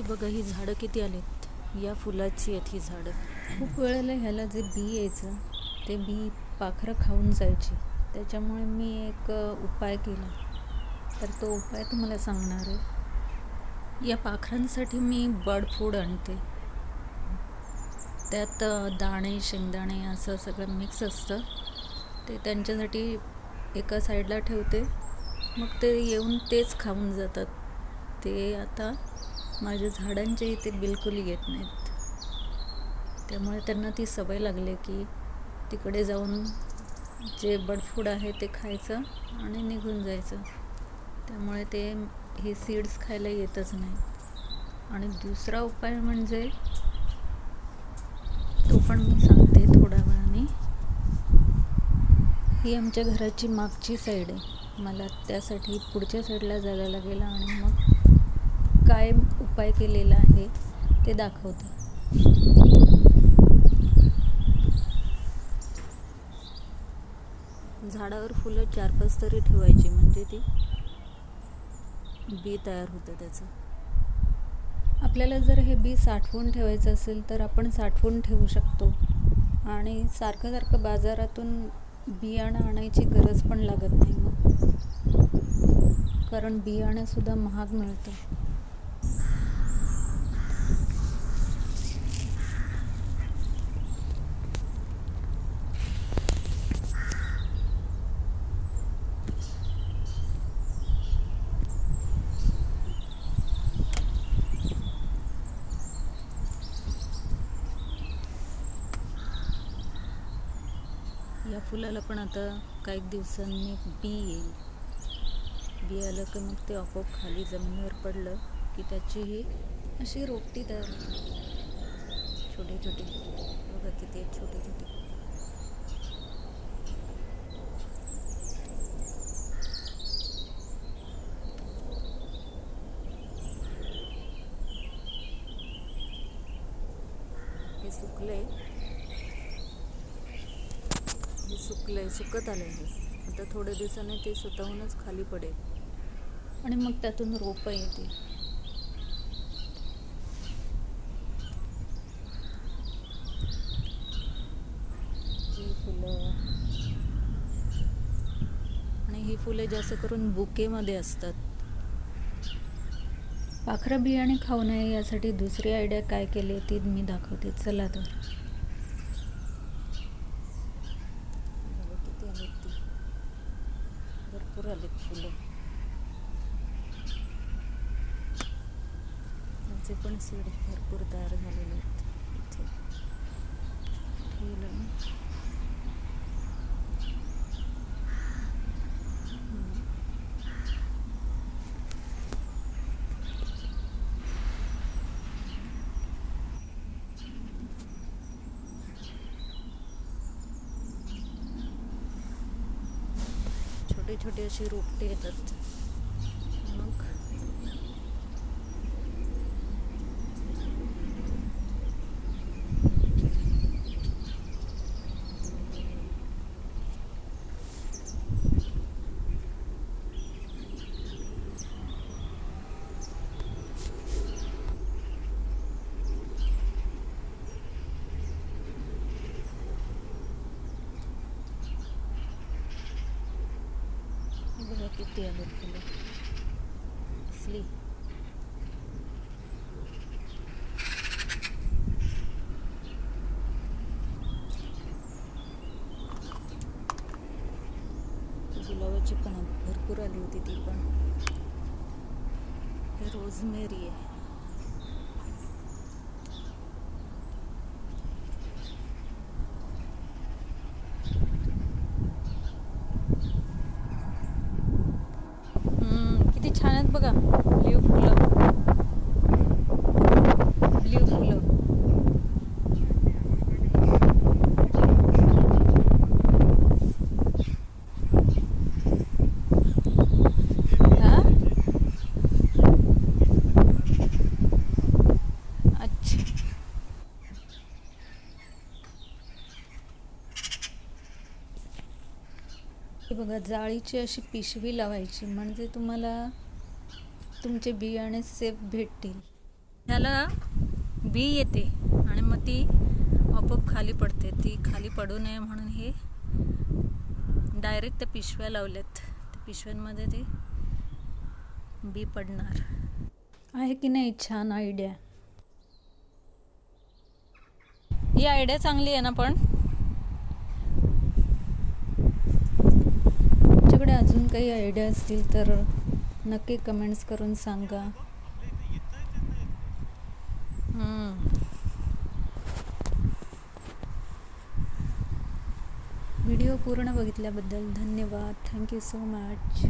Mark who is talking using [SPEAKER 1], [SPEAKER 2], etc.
[SPEAKER 1] की बघा ही झाडं किती आलेत. या फुलाची आहेत ही झाडं. खूप वेळेला ह्याला जे बी यायचं ते बी पाखरं खाऊन जायची. त्याच्यामुळे मी एक उपाय केला. तर तो उपाय तुम्हाला सांगणार आहे. या पाखरांसाठी मी बर्ड फूड आणते. त्यात दाणे शेंगदाणे असं सगळं मिक्स असतं. ते त्यांच्यासाठी एका साईडला ठेवते. मग ते येऊन तेच खाऊन जातात. ते आता माझ्या झाडांच्या इथे बिलकुल येत नाहीत. त्यामुळे त्यांना ती सवय लागली की तिकडे जाऊन जे बडफूड आहे ते खायचं आणि निघून जायचं. त्यामुळे ते हे सीड्स खायला येतच नाही. आणि दुसरा उपाय म्हणजे तो पण मी सांगते थोड्या वेळाने. ही आमच्या घराची मागची साईड आहे. मला त्यासाठी पुढच्या साईडला जायला लागेल आणि मग काय उपाय केलेला आहे ते दाखवतं. झाडावर फुलं चार पाच तरी ठेवायची म्हणजे ती बी तयार होतं त्याचं. आपल्याला जर हे बी साठवून ठेवायचं असेल तर आपण साठवून ठेवू शकतो. आणि सारखं सारखं बाजारातून बियाणं आणायची गरज पण लागत नाही मग कारण बियाणंसुद्धा महाग मिळतं. या फुलाला पण आता काही दिवसांनी बी येईल. बी आलं की मग ते आपोआप खाली जमिनीवर पडलं की त्याची ही अशी रोपटी तयार छोटे छोटे. बघा किती आहेत छोटे छोटे. हे सुकलंय सुकलंय सुकत आलं आहे आता थोड्या दिवसाने ते स्वतःहूनच खाली पडेल. आणि मग त्यातून रोपं येते ही फुलं. आणि ही फुले जास्त करून बुकेमध्ये असतात. पाखरं बियाणे खाऊ नये यासाठी दुसरी आयडिया काय केली ती मी दाखवते. चला तर बघा किती आलेत ती भरपूर आलेत फुलं त्याचे पण सीड भरपूर तयार झालेले आहेत इथे ठेवलं छोटे छोटे असे रोपटे येतात मग हे बघा किती आहेत फुलं असली गुलाबाची पण आहेत, भरपूर आली होती ती पण हे रोजमेरी आहे हम्म, किती छान आहेत बघा ब्ल्यू फुलं. ब्ल्यू फुलं. अच्छा. हे बघा जाळीची अशी पिशवी लावायची. म्हणजे तुम्हाला तुमचे बियाणे सेफ भेटतील. ह्याला बी येते आणि मग ती आपोआप खाली पडते. ती खाली पडू नये म्हणून हे डायरेक्ट त्या पिशव्या लावल्यात. त्या पिशव्यांमध्ये ते बी पडणार. आहे की नाही छान आयडिया ही आयडिया चांगली आहे ना पण? तुमच्याकडे अजून काही आयडिया असतील तर नक्की कमेंट्स करून सांगा. व्हिडिओ पूर्ण बघितल्याबद्दल धन्यवाद. Thank you so much